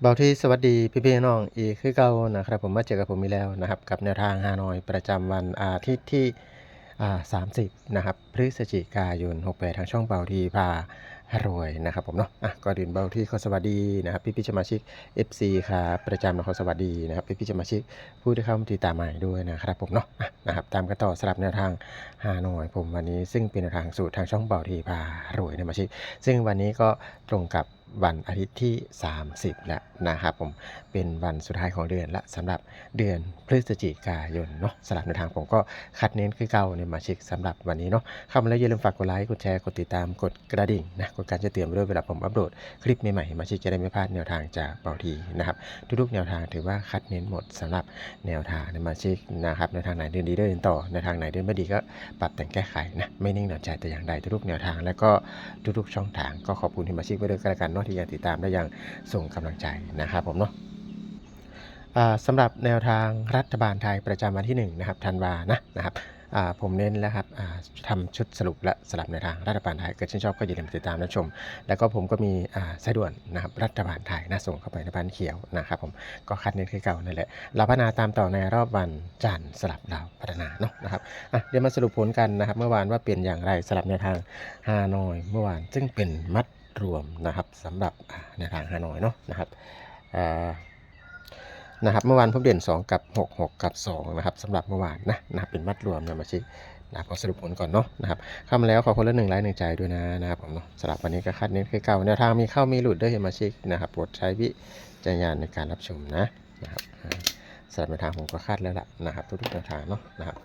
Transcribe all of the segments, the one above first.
เบาที่สวัสดีพี่พี่น้องอีกคือเก่านะครับผมมาเจอกับผมอีกแล้วนะครับ กับแนวทางฮานอยประจำวันอาทิตย์ที่ 30 นะครับพฤศจิกายน 68 ทางช่องเบาทีพา รวยนะครับผมเนาะอะก่อนอื่นเบาที่ขอสวัสดีนะครับพี่พี่สมาชิก FC ครับประจำนะขอสวัสดีนะครับพี่พี่สมาชิกผู้ที่เข้ามาติดตามใหม่ด้วยนะครับผมเนาะอะนะครับตามกันต่อสำหรับแนวทางฮานอยผมวันนี้ซึ่งเป็นแนวทางสูตรทางช่องเบาทีพารวยนะมาชิกซึ่งวันนี้ก็ตรงกับวันอาทิตย์ที่ 30 แล้วนะครับผมเป็นวันสุดท้ายของเดือนละสำหรับเดือนพฤศจิกายนเนาะสำหรับในทางผมก็คัดเน้นคือเก่าในมาชิกสำหรับวันนี้เนาะเข้ามาแล้วอย่าลืมฝากกดไลค์กดแชร์กดติดตามกดกระดิ่งนะกดการจ้งเตือนไว้ด้วยเวลาผมอัปโหลดคลิปใหม่ๆมาชิกจะได้ไม่พลาดแนวทางจากเบาทีนะครับทุกๆแนวทางถือว่าคัดเน้นหมดสำหรับแนวทางในมาชิกนะครับแนวทางไหนเดินดีเดินต่อแนวทางไหนเดินไม่ดีก็ปรับแต่งแก้ไขนะไม่นิ่งนอนใจแต่อย่างใดทุกๆแนวทาง แล้วก็ทุกๆช่องทางก็ขอบคุณที่มาชิกไว้ด้วยกันแล้วกันนาะที่ยังติดตามและยังส่งกำลังใจนะครับผมเนาะสำหรับแนวทางรัฐบาลไทยประจำวันที่1นะครับธันวานะนะครับ ผมเน้นแล้วครับอ่าทำชุดสรุปและสลับในวทางรัฐบาลไทยเกิดชื่นชอบก็อย่าลืมติดตามรับชม แล้วก็ผมก็มีสายด่วนนะครับรัฐบาลไทยนะส่งเข้าไปในบ้านเขียวนะครับผมก็คัดเน้นคือเก่านั่นแหละเราพัฒนาตามต่อในรอบวันจันทร์สลับดาวพัฒนาเนาะนะครับเดี๋ยวมาสรุปผลกันนะครับเมื่อวานว่าเปลี่ยนอย่างไรสลับในวทางฮานอยเมื่อวานซึ่งเป็นมัดรวมนะครับสำหรับในทางฮานอยเนาะนะครับ นะครับเมื่อวานผมเด่น 2 กับ 6 6 กับ 2 นะครับสำหรับเมื่อวานนะนะครับเป็นมัดรวมนะมาชินะครับขอสรุปผลก่อนเนาะนะครับเข้ามาแล้วขอคนละหนึ่งไลค์หนึ่งใจด้วยนะนะครับผมเนาะสำหรับวันนี้ก็คาดเน้นคือเก่าแนวทางมีเข้ามีหลุดด้วยเห็นมาชิกนะครับโปรดใช้วิจารณญาณในการรับชมนะนะครับอ่าสำหรับแนวทางผมก็คาดแล้วล่ะนะครับ ทุกๆแนวทางเนาะนะครับ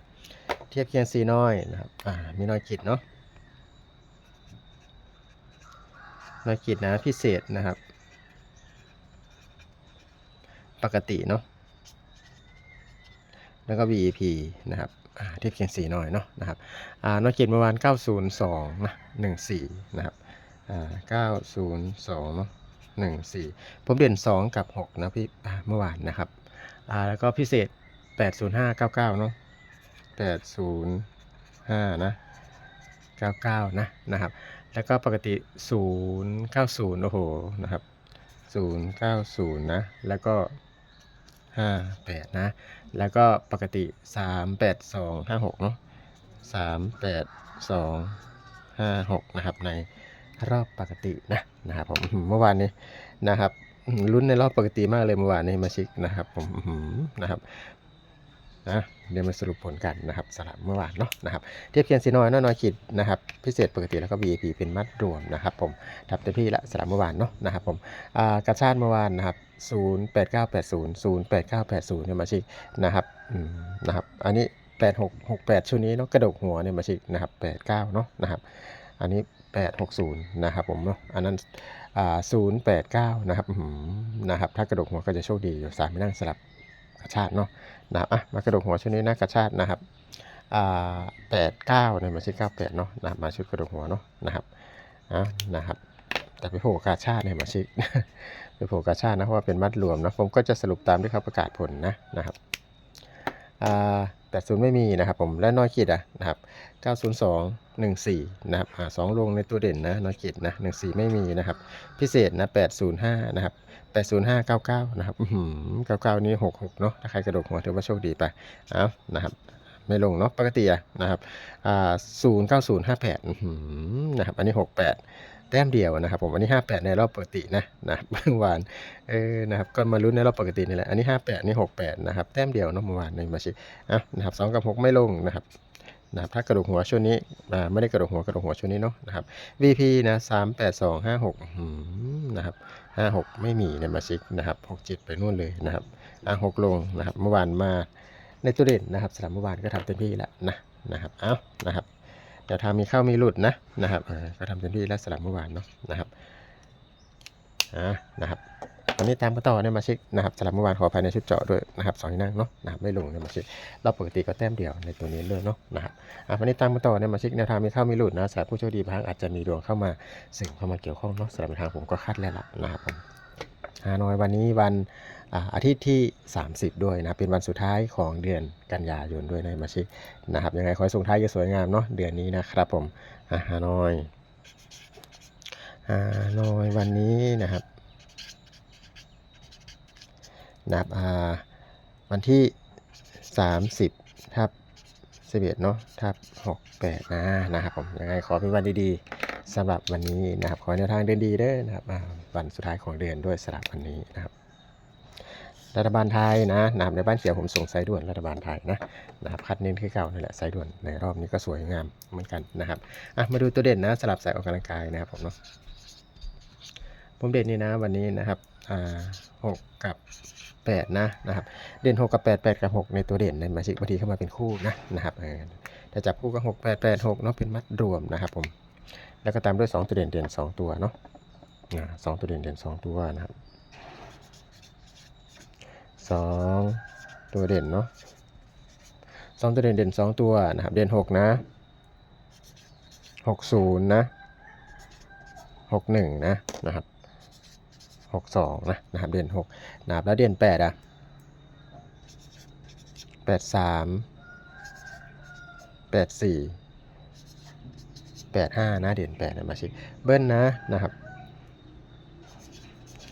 เทียบเคียงซีน้อยนะครับอ่ามีน้อยจิตเนาะภารกิจนะพิเศษนะครับ ปกติเนาะแล้วก็ VIP นะครับเทียบเคียงสีหน่อยเนาะนะครับอ่านอกเกตเมื่อวาน 902นะ14 นะครับอ่า902เนาะ14 ผมเด่น 2 กับ 6 นะพี่เมื่อวานนะครับแล้วก็พิเศษ 80599 เนาะ805 นะ 99 นะนะครับ แล้วก็ปกติ 090 โอ้โห นะครับ 090 นะ แล้วก็ 58นะ แล้วก็ปกติ382 56เนาะ382 56นะครับ ในรอบปกตินะนะครับผมเมื่อวานนี้นะครับลุ้นในรอบปกติมากเลยเมื่อวานนี้มาชิกนะครับผมนะครับนะเดี๋ยวมาสรุปผลกันนะครับสลับเมื่อวานเนาะนะครับเทียบเคียงซีน้อยน้อยน้อยขีดนะครับพิเศษปกติแล้วก็ VIP เป็นมัดรวมนะครับผมทับเต็มที่ละสลับเมื่อวานเนาะนะครับผมกระชาติเมื่อวานนะครับ 08980 08980เนี่ยมาชิกนะครับนะครับ อันนี้ 8668 ชุดนี้เนาะกระดกหัวเนี่ยมาชิกนะครับ89เนาะนะครับ อันนี้ 860 นะครับผมเนาะอันนั้นอ่า089นะครับนะครับ ถ้ากระดกหัวก็จะโชคดีอยู่สามไม่นั่งสลับกระชาติเนาะนะครับอะมากระดกหัวชุดนี้นะกระชาตินะครับอ่าแปดเก้าเนี่ยมาชุดเก้าแปดเนาะนะมาชุดกระดกหัวเนาะนะครับอะนะครับ แต่ไปโผล่กาชาติเนี่ยมาชิกไปโผล่กาชาตินะเพราะว่าเป็นมัดรวมนะผมก็จะสรุปตามที่เขาประกาศผลนะนะครับแปดศูนย์ไม่มีนะครับผมและน้อยขีดอะนะครับเก้าศูนย์สองหนึ่งสี่นะครับสองลงในตัวเด่นนะน้อยขีดนะหนึ่งสี่ไม่มีนะครับ พิเศษนะแปดศูนย์ห้านะครับแปดศูนย์ห้าเก้าเก้านะครับเก้าเก้านี้หกหกเนาะถ้าใครกระโดดหัวถือว่าโชคดีไปเอานะครับ ไม่ลงเนาะปกติอะนะครับอ่าศูนย์เก้าศูนย์ห้าแปดนะครับอันนี้หกแปดแต้มเดียวนะครับผมอันนี้ห้าแปดในรอบปกตินะนะเมื่อวานเออนะครับก็มาลุ้นในรอบปกตินี่แหละอันนี้ห้าแปดนี่หกแปดนะครับแต้มเดียวเนาะเมื่อวานในมาชิอะนะครับสกับหกไม่ลงนะครับนะครับถ้ากระดูกหัวช่วงนี้อ่าไม่ได้กระดูกหัวกระดูกหัวช่วงนี้เนาะนะครับ VP นะสามแปดสองห้าหกนะครับห้าหกไม่มีในมาชิกนะครับหกจ็ดไปนู่นเลยนะครับอ่าหกลงนะครับเมื่อวานมา ในตัวเด่นนะครับสำหรับเมื่อวานก็ทำเต็มที่แล้วนะนะครับเอานะครับเดี๋ยวทางมีเข้ามีหลุดนะนะครับก็ทำเต็มที่แล้วสำหรับเมื่อวานเนาะนะครับอ่านะครับวันนี้ตามกันต่อเนี่ยมาชิกนะครับสำหรับเมื่อวานขออภัยในชุดเจาะด้วยนะครับสองที่นั่งเนาะนะครับไม่ลงเนี่ยมาชิกรอบปกติก็แต้มเดียวในตัวนี้เลยเนาะนะครับอะวันนี้ตามกันต่อเนี่ยมาชิกแนวทางมีเข้ามีหลุดนะสำหรับผู้โชคดีบางอาจจะมีดวงเข้ามาสิ่งเข้ามาเกี่ยวข้องเนาะสำหรับทางผมก็คาดแล้วล่ะนะครับผม ฮานอยวันนี้วันอาทิตย์ที่ 30 ด้วยนะเป็นวันสุดท้ายของเดือนกันยายนด้วยในมาชิกนะครับยังไงขอให้ส่งท้ายจะสวยงามเนาะเดือนนี้นะครับผมฮานอยฮานอยวันนี้นะครับนะครับวันที่ 30ทับ11เนาะทับ68นะนะครับผมยังไงขอเป็นวันดีๆ สำหรับวันนี้นะครับ ขอแนวทางเดินดีเด้อนะครับวันสุดท้ายของเดือนด้วยสำหรับวันนี้นะครับ รัฐบาลไทยนะนะครับในบ้านเขียวผมส่งสายด่วนรัฐบาลไทยนะนะครับคัดเน้นคือเก่านั่นแหละสายด่วนในรอบนี้ก็สวยงามเหมือนกันนะครับอะมาดูตัวเด่นนะสลับสายออกกำลังกายนะครับผมเนาะผมเด่นนี่นะวันนี้นะครับอ่าหกกับแปดนะนะครับเด่นหกกับแปดแปดกับหกในตัวเด่นในมาชิกบางทีเข้ามาเป็นคู่นะนะครับเออถ้าจับคู่ก็หกแปดแปดหกเนาะเป็นมัดรวมนะครับผม แล้วก็ตามด้วยสองตัวเด่นเด่นสองตัวเนาะสองตัวเด่นเด่นสองตัวนะครับสองตัวเด่นเนาะสองตัวเด่นเด่นสองตัวนะครับ เด่นหกนะหกศูนย์นะหกหนึ่งนะนะครับหกสองนะนะครับ เด่นหกนะครับแล้วเด่นแปดอะแปดสาม แปดห้านะเด่นแปดนะมาชิเบิ้ลนะนะครับ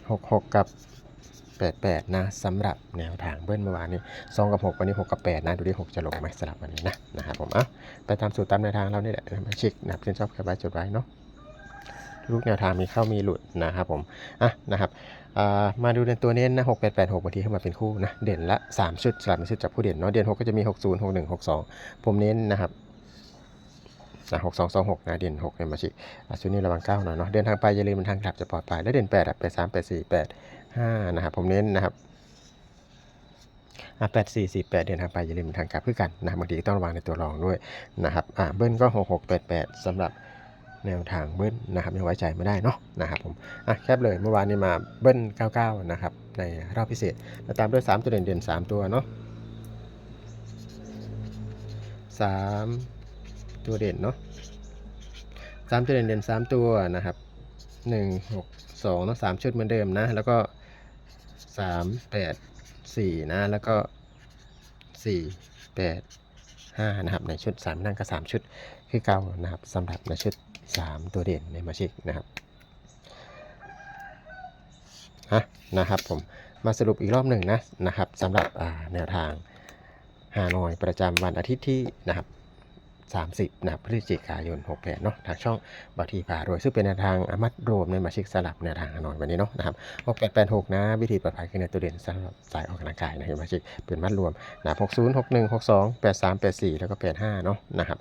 หกหกกับ88นะสำหรับแนวทางเบิ้ลเมื่อวานนี้2กับ6วันนี้6กับ8นะดูดิ6จะลงไหมสลับวันนี้นะนะครับผมอะไปตามสูตรตามแนวทางเราเนี่ยแหละมาช็คนะครับที่ชอบแคปไว้จดไว้เนาะทุกแนวทางมีเข้ามีหลุดนะครับผมอะนะครับมาดูในตัวเน้นนะ6 8 8 6บางทีเข้ามาเป็นคู่นะเด่นละ3ชุดสลับเป็นชุดจับผู้เด่นเนาะเด่น6ก็จะมี60 61 62ผมเน้นนะครับ นะ6 2 2 6นะเด่น6เนี่ยมาชิอะชุดนี้ระวัง9หน่อยเนาะเดินทางไปอย่าลืมมันทางกลับจะปลอดภัยแล้วเด่น8อะ8 3 8 4 8ห้านะครับผมเน้นนะครับอะแปดสี่สี่แปดเดินทางไปอย่าลืมทางกลับเพื่อกันนะบางทีก็ต้องระวังในตัวรองด้วยนะครับอะเบิ้ลก็หกหกแปดแปดสำหรับแนวทางเบิ้ลนะครับยังไว้ใจไม่ได้เนาะนะครับผมอะแคบเลยเมื่อวานนี้มาเบิ้ล99 นะครับ ในรอบพิเศษแล้วตามด้วย 3 ตัวเด่นเด่น3ตัวเนาะสาม ตัวเด่นเนาะสามตัวเด่นเด่นสามตัวนะครับหนึ่งหกสองเนาะสามชุดเหมือนเดิมนะ แล้วก็สามแปดสี่นะ แล้วก็สี่แปดห้านะครับ ในชุดสามนั่งก็สามชุดคือเก่านะครับสำหรับในชุดสามตัวเด่นในมาชิกนะครับฮะนะครับผมมาสรุปอีกรอบหนึ่งนะนะครับสำหรับแนวทางฮานอยประจำวันอาทิตย์ที่นะครับ 30นะพฤศจิกายน 68เนาะทางช่องบาทีพารวย ซึ่งเป็นแนวทางอมัดรวมในมาชิกสลับแนวทางฮานอยวันนี้เนาะนะครับ6886 นะวิธีปลอดภัยคือในตัวเด่นสำหรับสายออกกำลังกายนะเห็นมาชิกเป็นมัดรวมนะ60 61 62 83 84 แล้วก็ 85 เนาะนะครับ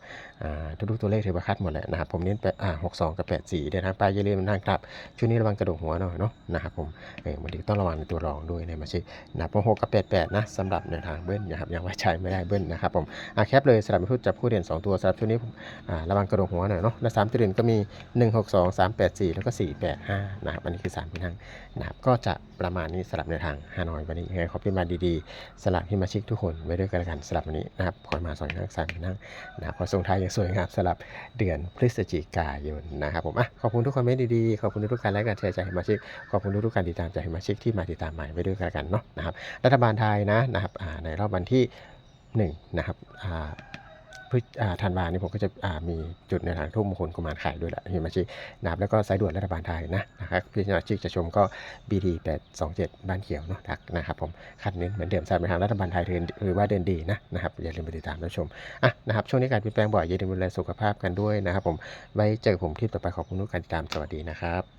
ทุกๆตัวเลขถือว่าคัดหมดแหละนะครับผมเน้นไปอ่า62 กับ 84เดินทางไปอย่าลืมนทางกลับช่วงนี้ระวังกระดูกหัวหน่อยเนาะนะครับผมเออวันนี้ต้องระวังในตัวรองด้วยในมาชิกนะ6กับ 88 นะสำหรับแนวทางเบิ้ลนะครับยังไว้ใจไม่ได้เบิ้ลนะครับผมอะแคปเลยสลับพูดจับผู้เด่นสองตัวสำหรับช่วนี้ระวังกระดูกหัวหน่อยเนาะและสามตัวเด่นก็มี 1 6 2 3 8 4 แล้วก็ 4 8 5นะครับอันนี้คือ3ที่นั่งนะครับก็จะประมาณนี้สลับในทางฮานอยวันนี้ยังไงขอพิมพ์มาดีๆสลับที่มาชิกทุกคนไว้ด้วยกันกันสลับวันนี้นะครับขอมาสองนั่งสามที่นั่งนะครับขอส่งท้ายอย่างสวยงามสลับเดือนพฤศจิกายนนะครับผมอะขอบคุณทุกคอมเมนต์ดีๆขอบคุณทุกการไลค์การแชร์ใจมาชิกขอบคุณทุกการติดตามใจมาชิกที่มาติดตามใหม่ไว้ด้วยกันกันเนาะนะครับรัฐบาลไทยนะนะครับในรอบวันที่หนึ่งนะครับ พฤศอ่าธันวานี่ผมก็จะมีจุดในทางทุ่มมงคลกุมารไข่ด้วยแหละฮิมาชินะครับแล้วก็สายด่วนรัฐบาลไทยนะนะครับพี่สมาชิกจะชมก็ BD 827 บ้านเขียวเนาะทักนะครับผมคัดเน้นเหมือนเดิมสายไปทางรัฐบาลไทยเดินหรือว่าเดินดีนะนะครับอย่าลืมไปติดตามรับชมอะนะครับช่วงนี้การเปลี่ยนแปลงบ่อยอย่าลืมดูแลสุขภาพกันด้วยนะครับผมไว้เจอผมที่ต่อไปขอบคุณทุกการติดตามสวัสดีนะครับ